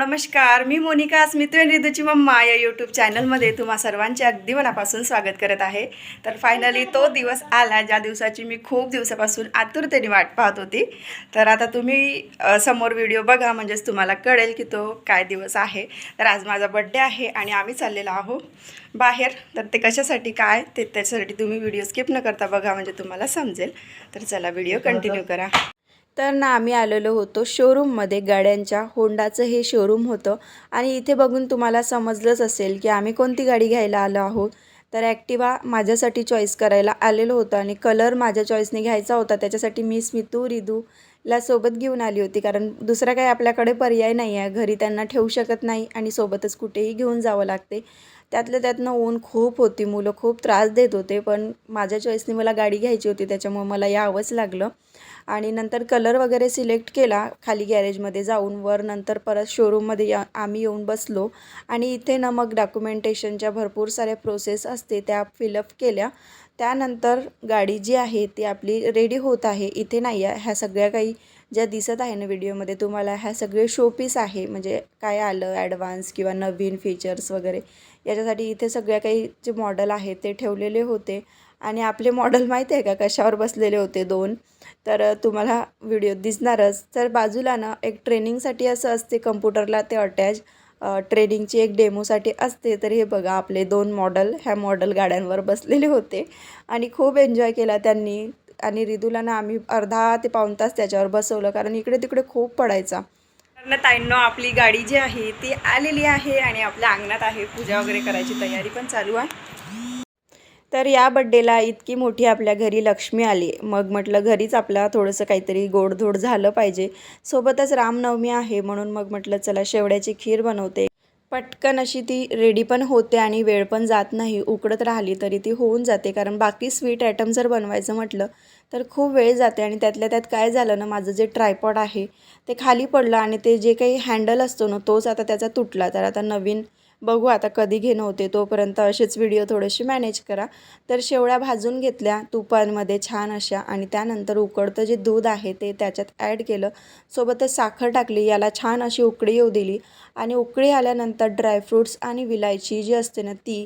नमस्कार मी मोनिका स्मित रिदूची मम्मा या यूट्यूब चॅनलमध्ये तुम्हा सर्वांचे अगदी मनापासून स्वागत करत आहे. तर फायनली तो दिवस आला ज्या दिवसाची मी खूप दिवसापासून आतुरतेने वाट पाहत होती. तर आता तुम्ही समोर व्हिडिओ बघा म्हणजेच तुम्हाला कळेल की तो काय दिवस आहे. तर आज माझा बड्डे आहे आणि आम्ही चाललेलो आहो बाहेर. तर ते कशासाठी काय ते त्याच्यासाठी तुम्ही व्हिडिओ स्किप न करता बघा म्हणजे तुम्हाला समजेल. तर चला व्हिडिओ कंटिन्यू करा. तर ना आम्ही आलेलो होतो शोरूममध्ये गाड्यांच्या होंडाचं हे शोरूम होतं. आणि इथे बघून तुम्हाला समजलंच असेल की आम्ही कोणती गाडी घ्यायला आलो आहोत. तर ॲक्टिवा माझ्यासाठी चॉईस करायला आलेलो होतो आणि कलर माझ्या चॉईसने घ्यायचा होता. त्याच्यासाठी मी स्मितू रिदूला सोबत घेऊन आली होती. कारण दुसरा काही आपल्याकडे पर्याय नाही आहे घरी त्यांना ठेवू शकत नाही आणि सोबतच कुठेही घेऊन जावं लागते. त्यातल्या त्यातनं ऊन खूप होती मुलं खूप त्रास देत होते पण माझ्या चॉईसने मला गाडी घ्यायची होती त्याच्यामुळे मला यावंच लागलं. आणि नंतर कलर वगैरे सिलेक्ट केला खाली गॅरेजमध्ये जाऊन वर नंतर परत शोरूममध्ये या आम्ही येऊन बसलो. आणि इथे ना मग डॉक्युमेंटेशनच्या भरपूर साऱ्या प्रोसेस असते त्या फिलअप केल्या. त्यानंतर गाडी जी आहे ती आपली रेडी होत आहे. इथे नाही आहे ह्या सगळ्या काही ज्या दिसत आहे ना व्हिडिओमध्ये तुम्हाला ह्या सगळे शोपीस आहे. म्हणजे काय आलं ॲडव्हान्स किंवा नवीन फीचर्स वगैरे. याच्यासाठी इथे सगळ्या काही जे मॉडल आहेत ते ठेवलेले होते. आणि आपले मॉडल माहिती आहे का? कशावर बसलेले होते दोन? तर तुम्हाला व्हिडिओ दिसणारच. तर बाजूला ना एक ट्रेनिंगसाठी असं असते कम्प्युटरला ते अटॅच ट्रेनिंगची एक डेमोसाठी असते. तर हे बघा आपले दोन मॉडल ह्या मॉडल गाड्यांवर बसलेले होते. आणि खूप एन्जॉय केला त्यांनी. आणि रिदूला ना आम्ही अर्धा ते पाऊण तास त्याच्यावर बसवलं. कारण इकडे तिकडे खूप पडायचा. ताईंनो आपली गाडी जी आहे ती आलेली आहे आणि आपल्या अंगणात आहे. पूजा वगैरे करायची तयारी पण चालू आहे. तर या बड्डेला इतकी मोठी आपल्या घरी लक्ष्मी आली. मग म्हटलं घरीच आपला थोडंसं काहीतरी गोडधोड झालं पाहिजे. सोबतच रामनवमी आहे म्हणून मग म्हटलं चला शेवड्याची खीर बनवते. पटकन अशी ती रेडी पण होते आणि वेळ पण जात नाही. उकडत राहिली तरी ती होऊन जाते. कारण बाकी स्वीट आयटम जर बनवायचं म्हटलं तर खूप वेळ जाते आणि त्यातल्या त्यात काय झालं ना माझं जे ट्रायपॉड आहे ते खाली पडलं आणि ते जे काही हँडल असतो ना तोच आता त्याचा तुटला. तर आता नवीन बघू आता कधी घेणं होते तोपर्यंत असेच व्हिडिओ थोडेसे मॅनेज करा. तर शेवळ्या भाजून घेतल्या तुपांमध्ये छान अशा आणि त्यानंतर उकडतं जे दूध आहे ते त्याच्यात ॲड केलं. सोबतच साखर टाकली याला छान अशी उकळी येऊ दिली. आणि उकळी आल्यानंतर ड्रायफ्रूट्स आणि विलायची जी असते ना ती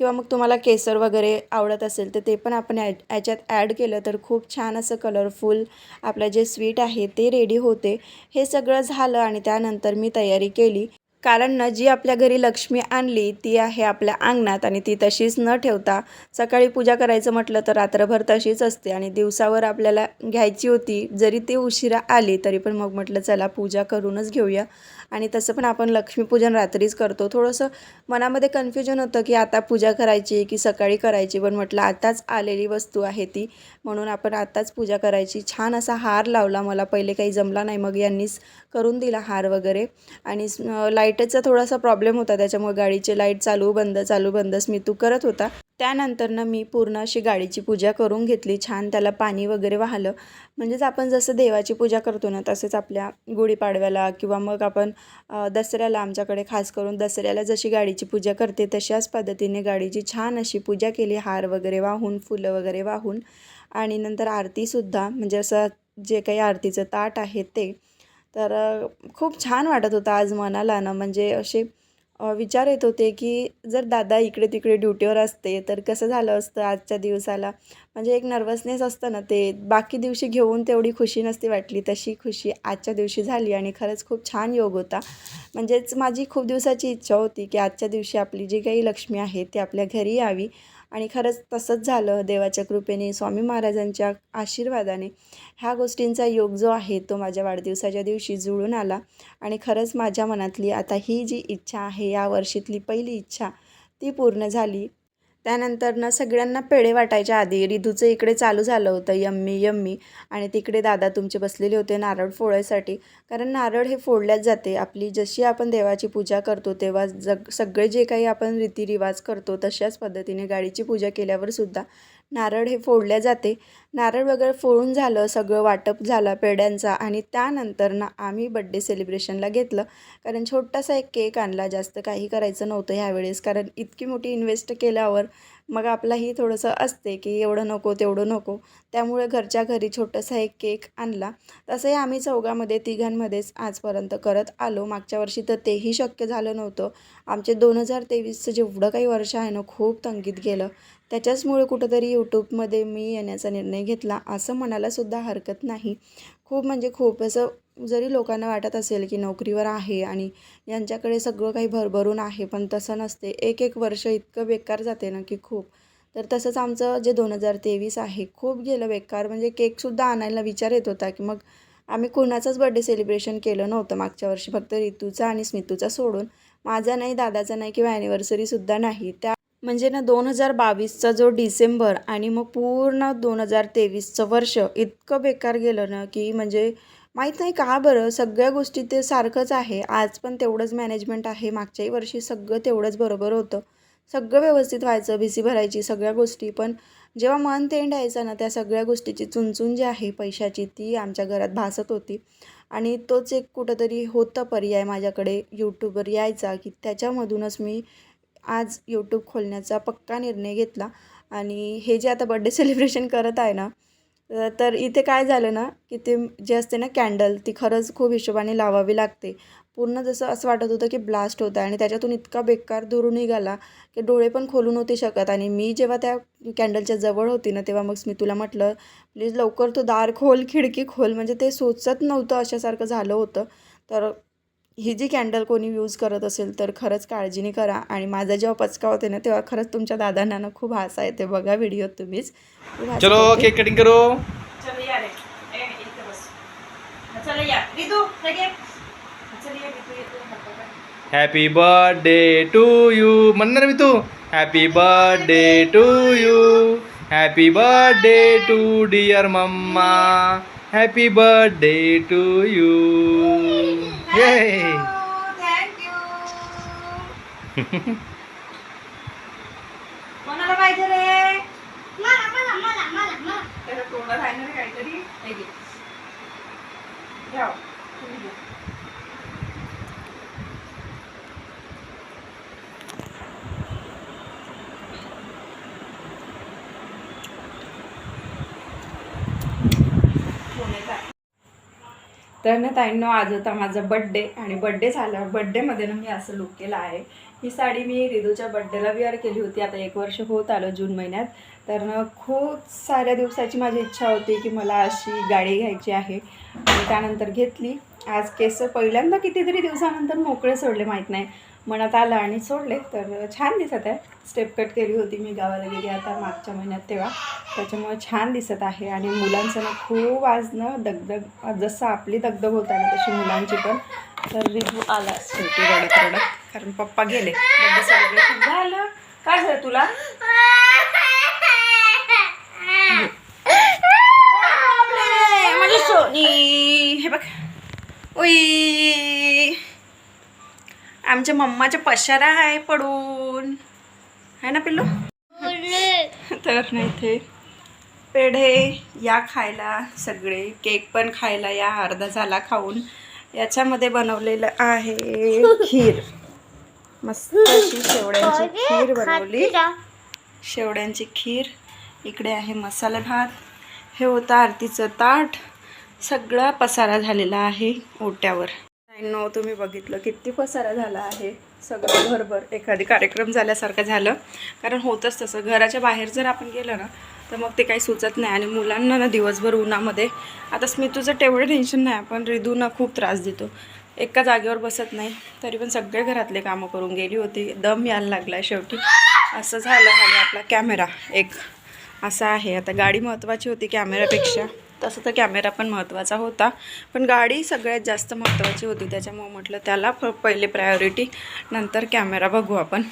किंवा मग तुम्हाला केसर वगैरे आवडत असेल तर ते पण आपण ॲड याच्यात ॲड केलं तर खूप छान असं कलरफुल आपलं जे स्वीट आहे ते रेडी होते. हे सगळं झालं आणि त्यानंतर मी तयारी केली. कारण ना जी आपल्या घरी लक्ष्मी आणली ती आहे आपल्या अंगणात आणि ती तशीच न ठेवता सकाळी पूजा करायचं म्हटलं तर रात्रभर तशीच असते आणि दिवसावर आपल्याला घ्यायची होती जरी ती उशिरा आली तरी पण मग म्हटलं चला पूजा करूनच घेऊया. आणि तसं पण आपण लक्ष्मीपूजन रात्रीच करतो. थोडंसं मनामध्ये कन्फ्युजन होतं की आता पूजा करायची की सकाळी करायची पण म्हटलं आताच आलेली वस्तू आहे ती. म्हणून आपण आताच पूजा करायची. छान असा हार लावला. मला पहिले काही जमला नाही मग यांनीच करून दिला हार वगैरे. आणि लाइट लाईटचा थोडासा प्रॉब्लेम होता त्याच्यामुळे गाडीचे लाइट चालू बंद चालू बंदच मी तू करत होता. त्यानंतर ना मी पूर्ण अशी गाडीची पूजा करून घेतली छान त्याला पाणी वगैरे वाहलं. म्हणजेच आपण जसं देवाची पूजा करतो ना तसेच आपल्या गुढीपाडव्याला किंवा मग आपण दसऱ्याला आमच्याकडे खास करून दसऱ्याला जशी गाडीची पूजा करते तशाच पद्धतीने गाडीची छान अशी पूजा केली हार वगैरे वाहून फुलं वगैरे वाहून. आणि नंतर आरतीसुद्धा म्हणजे असं जे काही आरतीचं ताट आहे ते तर खूप छान वाटत होतं आज मनाला ना. म्हणजे असे विचार येत होते की जर दादा इकडे तिकडे ड्युटीवर असते तर कसं झालं असतं आजच्या दिवसाला? म्हणजे एक नर्वसनेस असतं ना ते. बाकी दिवशी घेऊन तेवढी खुशी नसती वाटली. तशी खुशी आजच्या दिवशी झाली आणि खरंच खूप छान योग होता. म्हणजेच माझी खूप दिवसाची इच्छा होती की आजच्या दिवशी आपली जी काही लक्ष्मी आहे ती आपल्या घरी यावी. आणि खरंच तसंच झालं. देवाच्या कृपेने स्वामी महाराजांच्या आशीर्वादाने ह्या गोष्टींचा योग जो आहे तो माझ्या वाढदिवसाच्या दिवशी जुळून आला. आणि खरंच माझ्या मनातली आता ही जी इच्छा आहे या वर्षीतली पहिली इच्छा ती पूर्ण झाली. त्यानंतर ना सगळ्यांना पेढे वाटायच्या आधी. रिधूचं इकडे चालू झालं होतं यम्मी यम्मी. आणि तिकडे दादा तुमचे बसलेले होते नारळ फोडायसाठी. कारण नारळ हे फोडल्याच जाते. आपली जशी आपण देवाची पूजा करतो तेव्हा जग सगळे जे काही आपण रीतिरिवाज करतो तशाच पद्धतीने गाडीची पूजा केल्यावर सुद्धा नारळ हे फोडले जाते. नारळ वगैरे फोडून झालं सगळं वाटप झालं पेड्यांचा आणि त्यानंतर ना आम्ही बड्डे सेलिब्रेशनला घेतलं. कारण छोटासा एक केक आणला जास्त काही करायचं नव्हतं ह्यावेळेस. कारण इतकी मोठी इन्व्हेस्ट केल्यावर मग आपलाही थोडंसं असते की एवढं नको तेवढं नको. त्यामुळे घरच्या घरी छोटासा एक केक आणला. तसंही आम्ही चौघामध्ये तिघांमध्येच आजपर्यंत करत आलो. मागच्या वर्षी तर तेही शक्य झालं नव्हतं. आमचे दोन हजार तेवीसचं जेवढं काही वर्ष आहे ना खूप तंगीत गेलं. त्याच्याचमुळे कुठंतरी यूट्यूबमध्ये मी येण्याचा निर्णय घेतला. असं म्हणायलासुद्धा हरकत नाही. खूप म्हणजे खूप असं जरी लोकांना वाटत असेल की नोकरीवर आहे आणि यांच्याकडे सगळं काही भरभरून आहे पण तसं नसते. एक एक वर्ष इतकं बेकार जाते ना की खूप. तर तसंच आमचं जे दोन हजार तेवीस आहे खूप गेलं बेकार. म्हणजे केकसुद्धा आणायला विचार येत होता की मग आम्ही कुणाचंच बड्डे सेलिब्रेशन केलं नव्हतं मागच्या वर्षी. फक्त ऋतूचा आणि स्मितूचा सोडून. माझा नाही दादाचा नाही किंवा ॲनिव्हर्सरीसुद्धा नाही. त्या म्हणजे ना दोन हजार बावीसचा जो डिसेंबर आणि मग पूर्ण दोन हजार तेवीसचं वर्ष इतकं बेकार गेलं ना की म्हणजे माहीत नाही का बरं सगळ्या गोष्टी ते सारखंच आहे. आज पण तेवढंच मॅनेजमेंट आहे. मागच्याही वर्षी सगळं तेवढंच बरोबर होतं. सगळं व्यवस्थित व्हायचं भिसी भरायची सगळ्या गोष्टी. पण जेव्हा मन तेंड यायचं ना त्या सगळ्या गोष्टीची चुनचून जी आहे पैशाची ती आमच्या घरात भासत होती. आणि तोच एक कुठंतरी होता पर्याय माझ्याकडे. यूट्यूबवर यायचा की त्याच्यामधूनच मी आज यूट्यूब खोलण्याचा पक्का निर्णय घेतला. आणि हे जे आता बड्डे सेलिब्रेशन करत आहे ना तर इथे काय झालं ना की ते जे असते ना कॅन्डल ती खरंच खूप हिशोबाने लावावी लागते. पूर्ण जसं असं वाटत होतं की ब्लास्ट होतं आणि त्याच्यातून इतका बेकार दुरून निघाला की डोळे पण खोलू नव्हते शकत. आणि मी जेव्हा त्या कॅन्डलच्या जवळ होती ना तेव्हा मग मी तुला म्हटलं प्लीज लवकर तो दार खोल खिडकी खोल. म्हणजे ते सोचत नव्हतं अशासारखं झालं होतं. तर ही जी कॅन्डल कोणी यूज करत असेल तर खरंच काळजीने करा. आणि माझा जेव्हा पचका होते ना तेव्हा खरंच तुमच्या दादांना ना खूप हसा येते. बघा व्हिडिओ तुम्हीच. चलो. केक कटिंग करो. चलो या रे. ए, इथे बस. चलो या. रितू लगे चल ये रितू येतो हात पकड. हॅपी बर्थडे टू यू म्हणणार मी तू? Happy birthday to you happy birthday to dear mama happy birthday to you कोणाला पाहिजे रे? त्याला तोंडात आहे ना काहीतरी हे घे. घ्या. तुम्ही घ्या. तर ना ताईंनो आज होता माझा बड्डे आणि बड्डे झाला बड्डेमध्ये ना मी असं लुक केला आहे. ही साडी मी रिदूच्या बड्डेला वेअर केली होती. आता एक वर्ष होत आलं जून महिन्यात. तर ना खूप साऱ्या दिवसाची माझी इच्छा होती की मला अशी गाडी घ्यायची आहे. आणि त्यानंतर घेतली. आज केस पहिल्यांदा कितीतरी दिवसानंतर मोकळे सोडले माहीत नाही. मनात आलं आणि सोडले. तर छान दिसत आहे. स्टेप कट केली होती मी गावाला गेली आता मागच्या महिन्यात तेव्हा. त्याच्यामुळे छान दिसत आहे आणि मुलांचं ना खूप आज ना दगदग जसं आपली दगदग होत ना तशी मुलांची पण. तर रिव्ह्यू आला शेवटी रडत रडत कारण पप्पा गेले. बड्डे सेलिब्रेशन झालं. काय झालं तुला? माझी सोनी हे बघ. उई. आमच्या मम्माच्या पशारा आहे पडून. आहे ना पिल्लू? तर ना इथे पेढे या खायला सगळे केक पण खायला या अर्धा झाला खाऊन. याच्यामध्ये बनवलेलं आहे खीर. मस्त अशी शेवड्यांची खीर बनवली. शेवड्यांची खीर. इकडे आहे मसाला भात. हे होतं आरतीचं ताट. सगळा पसारा झालेला आहे ओट्यावर. नो तुम्ही बघितलं किती पसारा झाला आहे. सगळं घरभर एखादी कार्यक्रम झाल्यासारखं झालं. कारण होतंच तसं. घराच्या बाहेर जर आपण गेलं ना तर मग ते काही सुचत नाही. आणि मुलांना ना दिवसभर उन्हामध्ये आता स्मितूचं तेवढं टेन्शन नाही पण रिदूना खूप त्रास देतो. एका जागेवर बसत नाही तरी पण सगळे घरातले कामं करून गेली होती. दम यायला लागला शेवटी. असं झालं आणि आपला कॅमेरा एक असा आहे. आता गाडी महत्त्वाची होती कॅमेऱ्यापेक्षा तसं तर कॅमेरा पण महत्त्वाचा होता. पण गाडी सगळ्यात जास्त महत्त्वाची होती. त्याच्यामुळं म्हटलं त्याला फ पहिले प्रायोरिटी नंतर कॅमेरा बघू आपण.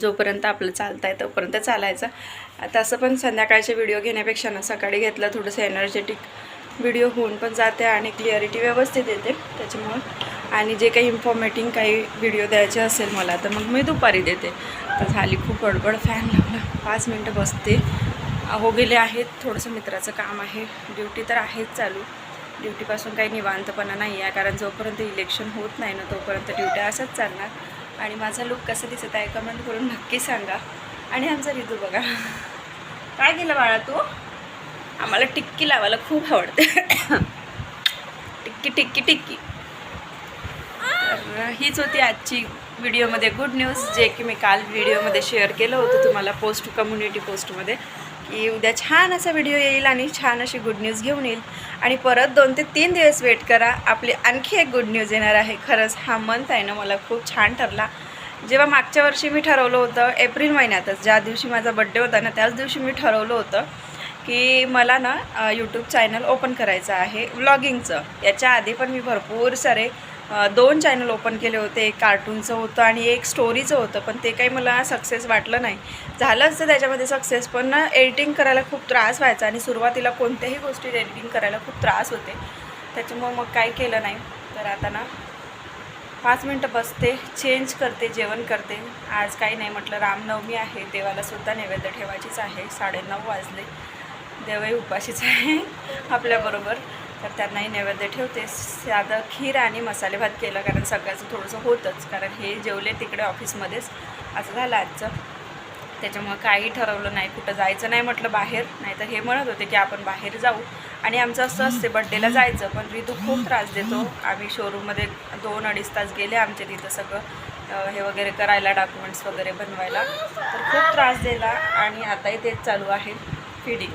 जोपर्यंत आपलं चालतं आहे तोपर्यंत चालायचं. आता असं पण संध्याकाळचे व्हिडिओ घेण्यापेक्षा ना सकाळी घेतलं थोडंसं एनर्जेटिक व्हिडिओ होऊन पण जाते आणि क्लिअरिटी व्यवस्थित येते. त्याच्यामुळं. आणि जे काही इन्फॉर्मेटिंग काही व्हिडिओ द्यायचे असेल मला तर मग मी दुपारी देते. तर झाली खूप गडबड फॅन लावला. पाच मिनटं बसते. हो गेले आहेत थोडंसं मित्राचं काम आहे. ड्युटी तर आहेच चालू. ड्युटीपासून काही निवांतपणा नाही आहे कारण जोपर्यंत इलेक्शन होत नाही ना तोपर्यंत ड्युट्या असंच चालणार. आणि माझा लुक कसं दिसत आहे कमेंट करून नक्की सांगा. आणि आमचा रितू बघा. काय केलं बाळा तू? आम्हाला टिक्की लावायला खूप आवडते. टिक्की टिक्की टिक्की. तर हीच होती आजची व्हिडिओमध्ये गुड न्यूज जे की मी काल व्हिडिओमध्ये शेअर केलं होतं तुम्हाला पोस्ट कम्युनिटी पोस्टमध्ये की उद्या छान असा व्हिडिओ येईल आणि छान अशी गुड न्यूज घेऊन येईल. आणि परत दोन ते तीन दिवस वेट करा. आपली आणखी एक गुड न्यूज येणार आहे. खरंच हा मंथ आहे ना मला खूप छान ठरला. जेव्हा मागच्या वर्षी मी ठरवलं होतं एप्रिल महिन्यातच ज्या दिवशी माझा बड्डे होता ना त्याच दिवशी मी ठरवलं होतं की मला ना यूट्यूब चॅनल ओपन करायचं आहे. व्लॉगिंगचं याच्या आधी पण मी भरपूर सारे दोन चॅनल ओपन केले होते एक कार्टूनचं होतं आणि एक स्टोरीचं होतं पण ते काही मला सक्सेस वाटलं नाही. झालं असतं त्याच्यामध्ये सक्सेस पण ना एडिटिंग करायला खूप त्रास व्हायचा आणि सुरुवातीला कोणत्याही गोष्टी एडिटिंग करायला खूप त्रास होते. त्याच्यामुळं मग काही केलं नाही. तर आता ना पाच मिनटं बसते चेंज करते जेवण करते. आज काही नाही म्हटलं रामनवमी आहे देवाला सुद्धा नैवेद्य ठेवायचीच आहे. साडेनऊ वाजले. देवही उपाशीच आहे. आपल्याबरोबर. तर त्यांनाही नैवेद्य ठेवते. साधं खीर आणि मसाले भात केलं कारण सगळ्याचं थोडंसं होतंच. कारण हे जेवले तिकडे ऑफिसमध्येच. असं झालं आजचं. त्याच्यामुळं काही ठरवलं नाही. कुठं जायचं नाही म्हटलं बाहेर. नाहीतर हे म्हणत होते की आपण बाहेर जाऊ. आणि आमचं असं असते बड्डेला जायचं. पण ऋतू खूप त्रास देतो. आम्ही शोरूममध्ये दोन अडीच तास गेले आमच्या तिथं सगळं. हे वगैरे करायला डॉक्युमेंट्स वगैरे बनवायला. तर खूप त्रास दिला. आणि आताही तेच चालू आहे. फिडिंग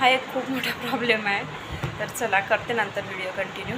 हा एक खूप मोठा प्रॉब्लेम आहे. तर चला करते नंतर व्हिडिओ कंटिन्यू.